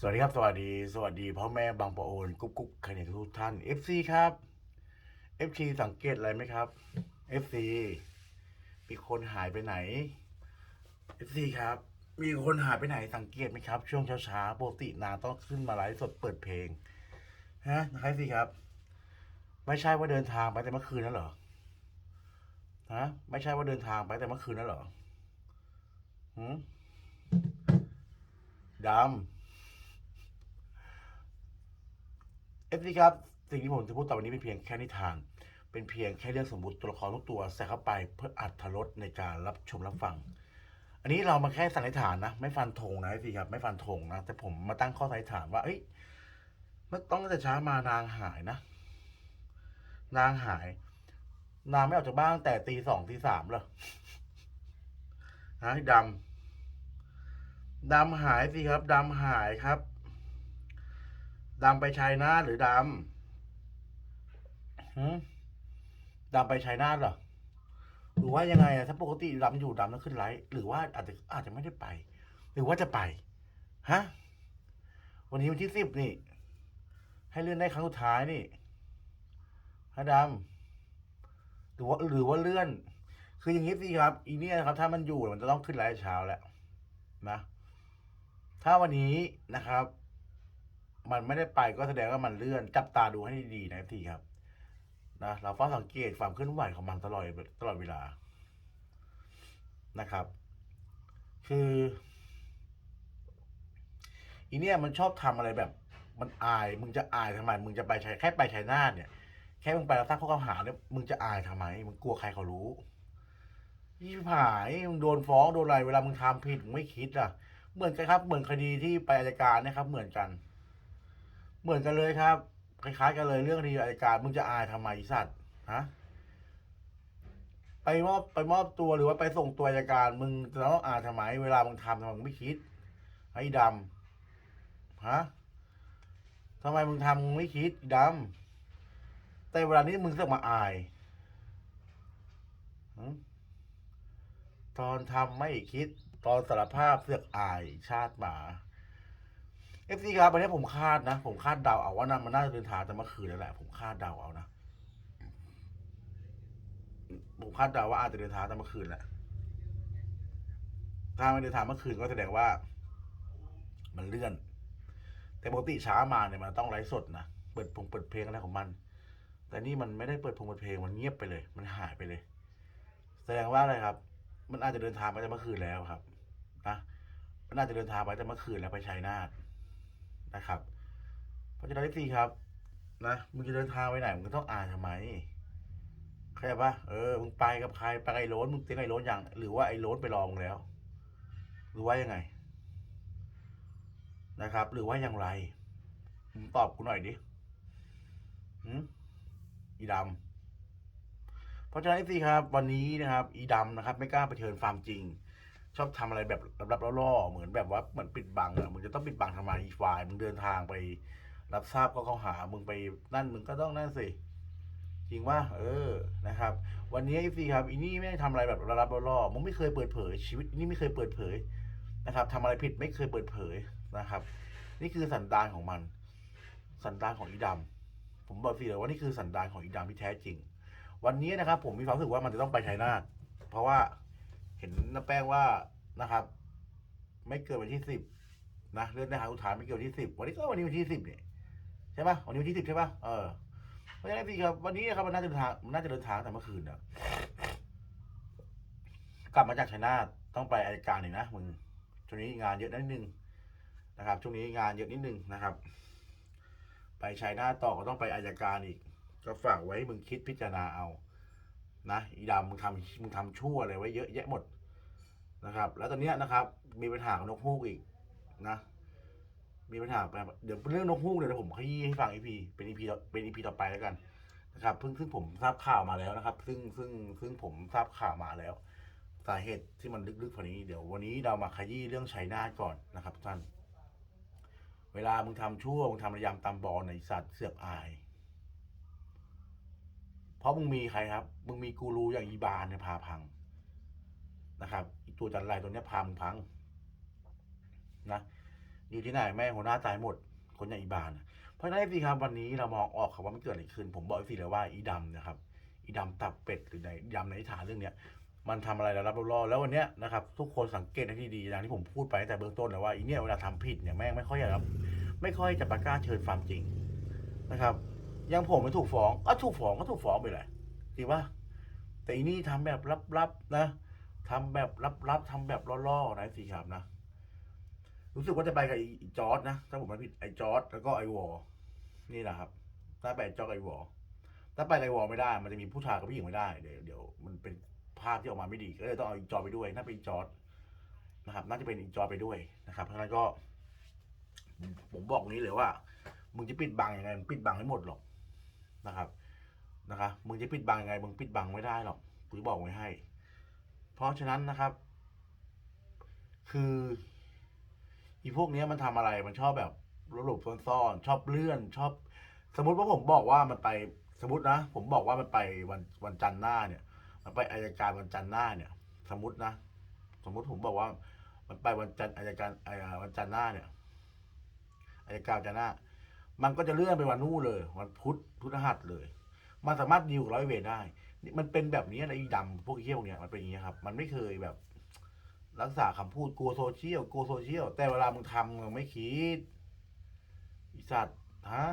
สวัสดีครับ สวัสดี สวัสดีพ่อแม่บางปะโอนกุ๊กกุ๊กใครเนี่ยทุกท่าน FC ครับ FC สังเกตอะไรไหมครับ FC มีคนหายไปไหน FC ครับ มีคนหายไปไหนสังเกตไหมครับ ช่วงเช้าๆปกตินางต้องขึ้นมาไลฟ์สดเปิดเพลงฮะนะครับ FC ครับ ไม่ใช่ว่าเดินทางไปแต่เมื่อคืนนั่นเหรอฮะไม่ใช่ว่าเดินทางไปแต่เมื่อคืนนั่นเหรอหืมดำ เอฟซีครับ สิ่งที่ผมจะพูดต่อไปนี้เป็นเพียงแค่นิทาน เป็นเพียงแค่เรื่องสมมติตัวละครทุกตัวใส่เข้าไปเพื่ออัดทรสในการรับชมรับฟัง อันนี้เรามาแค่สันนิษฐานนะ ไม่ฟันธงนะเอฟซีครับ ไม่ฟันธงนะ แต่ผมมาตั้งข้อสันนิษฐานว่า เอ้ยเมื่อต้องแต่เช้ามานางหายนะ นางหาย นางไม่ออกจากบ้านตั้งแต่ตีสองตีสามเหรอฮะดำดำหายสิครับดำหายครับ ดำไปชัยนาทหรือดำดำไปชัยนาทเหรอหรือว่ายังไงอะถ้าปกติดำอยู่ดำต้องขึ้นไลฟ์หรือว่าอาจจะอาจจะไม่ได้ไป หรือว่าจะไปฮะวันนี้วันที่สิบนี่ ให้เลื่อนได้ครั้งสุดท้ายนี่ฮะดำหรือว่าหรือว่าเลื่อน คืออย่างนี้สิครับ อีเนี่ยนะครับ ถ้ามันอยู่มันจะต้องขึ้นไลฟ์เช้าแล้วนะถ้าวันนี้นะครับ มันไม่ได้ไปก็แสดงว่ามันเลื่อน จับตาดูให้ดีๆนะทีครับนะเราเฝ้าสังเกตความเคลื่อนไหวของมันตลอดตลอดเวลานะครับ คืออีเนี่ยมันชอบทำอะไรแบบ มันอายมึงจะอายทำไม มึงจะไปชัยแค่ไปชัยนาเนี่ย แค่มึงไปรับทราบข้อกล่าวหาเนี่ยมึงจะอายทำไม มึงกลัวใครเขารู้ยี่ผายมึงโดนฟ้องโดนอะไรเวลามึงทำผิดมึงไม่คิดอะ เหมือนกันครับ เหมือนคดีที่ไปอายการนะครับ เหมือนกัน เหมือนกันเลยครับ คล้ายๆกันเลยเรื่องคดีอายการมึงจะอายทำไมสัตว์ฮะไปมอบไปมอบตัวหรือว่าไปส่งตัวอายการ มึงจะต้องอายทำไม เวลามึงทำทำไมมึงไม่คิดไอ้ดำฮะทำไมมึงทำมึงไม่คิดดำแต่เวลานี้มึงเสือกมาอายตอนทำไม่คิด ตอนสารภาพเสือกอายชาติหมา เอฟซีครับวันนี้ผมคาดนะ ผมคาดเดาเอาว่านั่นมันน่าจะเดินทางแต่เมื่อคืนแล้วแหละ ผมคาดเดาเอานะ ผมคาดเดาว่าอาจจะเดินทางแต่เมื่อคืนแหละ ถ้าไม่เดินทางเมื่อคืนก็แสดงว่า มันเลื่อน แต่ปกติเช้ามาเนี่ยมันต้องไลฟ์สดนะ เปิดพงเปิดเพลงอะไรของมัน แต่นี่มันไม่ได้เปิดพงเปิดเพลงมันเงียบไปเลย มันหายไปเลย แสดงว่าอะไรครับ มันอาจจะเดินทางไปแต่เมื่อคืนแล้วครับ นะ มันอาจจะเดินทางไปแต่เมื่อคืนแล้วไปชัยนาท นะครับ เพราะฉะนั้นทีครับนะมึงจะเดินทางไปไหนมึงก็ต้องอ่านทำไมเข้าใจปะเออมึงไปกับใครไปไอ้โรนมึงเต็งไอ้โรนยังหรือว่าไอ้โรนไปรอมึงแล้ว หรือว่ายังไง นะครับ หรือว่าอย่างไรมึงตอบกูหน่อยดิหืมอีดำเพราะฉะนั้นทีครับ วันนี้นะครับ อีดำนะครับ ไม่กล้าเผชิญความจริง ชอบทำอะไรแบบลับๆล่อๆเหมือนแบบว่าเหมือนปิดบังอะมึงจะต้องปิดบังทำไมอีฝ่ายมึงเดินทางไป รับทราบก็เขาหามึงไปนั่นมึงก็ต้องนั่นสิจริงว่าเออนะครับ วันนี้ไอ้สิครับอีนี่ไม่ได้ทำอะไรแบบลับๆล่อๆมึงไม่เคยเปิดเผย ชีวิตอีนี่ไม่เคยเปิดเผยนะครับทำอะไรผิดไม่เคยเปิดเผยนะครับ นี่คือสันดานของมัน สันดานของอีดำผมบอกสิเลยว่านี่คือสันดานของอีดำที่แท้จริง วันนี้นะครับ ผมมีความรู้สึกว่ามันจะต้องไปชัยนาเพราะว่า ห็นน้าแป้งว่านะครับ ไม่เกินวันที่สิบนะเลื่อนได้ครั้งสุทายไม่เกินวันที่สิบวันนี้ก็วันนี้วันที่สิบเนี่ยใช่ปะวันนี้วันที่สิบใช่ปะเออเพราะฉะนั้นพี่ครับวันนี้ครับมันน่าจะเดินทางมันน่าจะเดินทางแต่เมื่อคืนเนี่ยกลับมาจากชัยนาทต้องไปอายการอีกนะมึงช่วงนี้งานเยอะนิดนึงนะครับช่วงนี้งานเยอะนิดนึงนะครับ ไปชัยนาทต่อก็ต้องไปอายการอีก ก็ฝากไว้ให้มึงคิดพิจารณาเอา นะอีดำมึงทำมึงทำชั่วอะไรไว้เยอะแยะหมดนะครับ แล้วตอนเนี้ยนะครับ มีปัญหากับนกฮูกอีกนะ มีปัญหาเดี๋ยวเรื่องนกฮูกเดี๋ยวผมขยี้ให้ฟังอีพีเป็นอีพีเป็นอีพีต่อไปแล้วกันนะครับเพิ่งซึ่งผมทราบข่าวมาแล้วนะครับ ซึ่งซึ่งซึ่งผมทราบข่าวมาแล้ว สาเหตุที่มันลึกๆกว่านี้เดี๋ยววันนี้เรามาขยี้เรื่องชัยนาทก่อนนะครับท่าน เวลามึงทำชั่วมึงทำระยำตามบอลในสัตว์เสือกอาย ราะมึงมีใครครับ มึงมีกูรูอย่างอีบานเนี่ยพาพังนะครับอีตัวจันไรตัวเนี้ยพามึงพังนะอยู่ที่ไหนแม่หัวหน้าตายหมด คนอย่างอีบานเพราะฉะนั้นสิครับวันนี้เรามองออกครับว่ามันเกิดอะไรขึ้น ผมบอกสิเลยว่าอีดำนะครับอีดำตับเป็ดหรือในดำในนิทานเรื่องเนี้ยมันทำอะไรแล้วรับรอแล้ววันเนี้ยนะครับทุกคนสังเกตให้ดีๆอย่างที่ผมพูดไปแต่เบื้องต้นแล้วว่าอีเนี่ยเวลาทำผิดเนี่ยแม่งไม่ค่อยจะรับไม่ค่อยจะประกล้าศเชิญความจริงนะครับ ยังผมไม่ถูกฟ้องก็ถูกฟ้องก็ถูกฟ้องไปเลยจริงปะแต่อีนี่ทำแบบลับๆนะทำแบบลับๆทำแบบล่อๆนะสิครับนะ รู้สึกว่าจะไปกับไอ้จอร์ดนะ ถ้าผมไม่ผิดไอ้จอร์ดแล้วก็ไอ้วอลนี่แหละครับ ถ้าไปจอร์ดไอ้วอลถ้าไปไอ้วอลไม่ได้ มันจะมีผู้ชายกับผู้หญิงไม่ได้ เดี๋ยวเดี๋ยวมันเป็นภาพที่ออกมาไม่ดี ก็เลยต้องเอาอีจอร์ดไปด้วยน่าเป็นอีจอร์ดนะครับ น่าจะเป็นอีจอร์ดไปด้วยนะครับ เพราะฉะนั้นก็ ผมบอกนี้เลยว่า มึงจะปิดบังยังไงมึงปิดบังไม่หมดหรอก นะครับนะครับมึงจะปิดบังยังไงมึงปิดบังไม่ได้หรอกกูจะบอกไว้ให้ เพราะฉะนั้นนะครับ คืออีพวกนี้มันทำอะไรมันชอบแบบหลบๆซ่อนๆชอบเลื่อน ชอบ สมมติว่าผมบอกว่ามันไปสมมตินะ ผมบอกว่ามันไปวันวันจันทร์หน้าเนี่ย มันไปอายการวันจันทร์หน้าเนี่ย สมมตินะ สมมติผมบอกว่า มันไปวันจันทร์อายการอ่าวันจันทร์หน้าเนี่ยอายการจันทร์หน้า มันก็จะเลื่อนไปวันนู้นเลย วันพุธพุธหัสเลย มันสามารถดีลกับร้อยเวรได้นี่มันเป็นแบบนี้นะไอ้ดำพวกเหี้ยวเนี้ยมันเป็นอย่างนี้ครับ มันไม่เคยแบบ รักษาคำพูดกลัวโซเชียลกลัวโซเชียลแต่เวลามึงทำมึงไม่คิดอีสัตว์ฮะ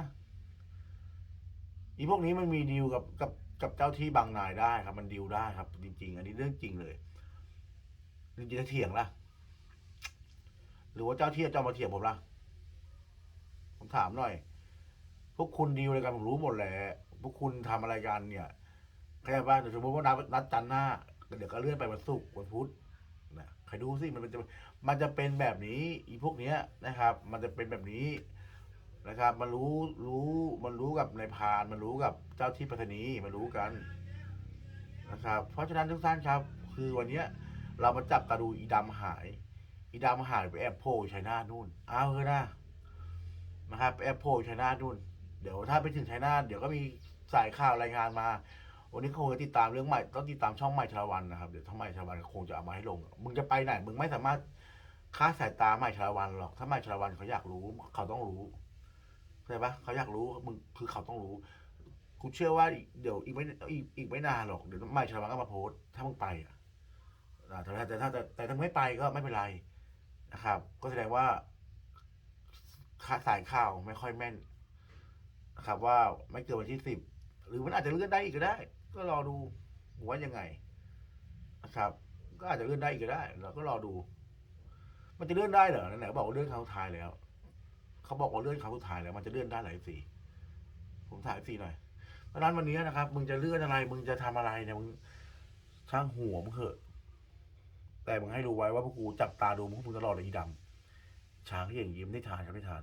อีพวกนี้มันมีดีลกับกับกับเจ้าที่บางนายได้ครับ มันดีลได้ครับ จริง ๆ อันนี้เรื่องจริงเลยจริงจะเถียงล่ะ หรือว่าเจ้าที่จะมาเถียงผมล่ะ ผมถามหน่อย พวกคุณดีลอะไรกันผมรู้หมดแหละพวกคุณทำอะไรกันเนี่ยเข้าใจป่ะเดี๋ยวสมมติว่านัดนัดจันทร์หน้าเดี๋ยวก็เลื่อนไปวันศุกร์วันพุธนะใครดูสิมันจะมันจะเป็นแบบนี้อีพวกเนี้ยนะครับ มันจะเป็นแบบนี้นะครับ มันรู้รู้มันรู้กับในพานมันรู้กับเจ้าที่ปัตนีมันรู้กันนะครับ เพราะฉะนั้นทุกท่านครับ คือวันเนี้ยเรามาจับตาดูอีดำหาย อีดำหายไปแอบโผล่ชัยนาทนู่น เอาวเออนะนะครับแอบโผล่ชัยนาทนู่น เดี๋ยวถ้าไปถึงชัยนาทเดี๋ยวก็มีสายข่าวรายงานมา วันนี้คงจะติดตามเรื่องใหม่ต้องติดตามช่องใหม่ชลวันนะครับเดี๋ยวช่องใหม่ชลวันคงจะเอามาให้ลง มึงจะไปไหนมึงไม่สามารถค้าสายตาใหม่ชลวันหรอก ถ้าใหม่ชลวันเขาอยากรู้ เขาต้องรู้เข้าใจปะเขาอยากรู้มึงคือเขาต้องรู้กูเชื่อว่าเดี๋ยวอีกไม่อีกอีกไม่นานหรอกเดี๋ยวใหม่ชลวันก็มาโพสต์ถ้ามึงไปอะแต่ถ้าแต่ถ้าแต่แต่ถ้าไม่ไปก็ไม่เป็นไรนะครับ ก็แสดงว่าข่าสายข่าวไม่ค่อยแม่น นะครับว่าไม่เกินวันที่สิบหรือมันอาจจะเลื่อนได้อีกก็ได้ ก็รอดูว่ายังไงนะครับ ก็อาจจะเลื่อนได้อีกก็ได้เราก็รอดู มันจะเลื่อนได้เหรอไหนๆบอกว่าเลื่อนครั้งสุดท้ายแล้วเขาบอกว่าเลื่อนครั้งสุดท้ายแล้ว มันจะเลื่อนได้หลายสี่ผมถ่ายสี่หน่อยเพราะนั้นวันนี้นะครับ มึงจะเลื่อนอะไร มึงจะทำอะไรเนี่ยมึงช่างหัวมึงเถอะ แต่มึงให้รู้ไว้ว่าพวกกูจับตาดูมึงพวกมึงตลอดเลยอีดำช้างที่อย่างยิ้มได้ทานครับได้ทาน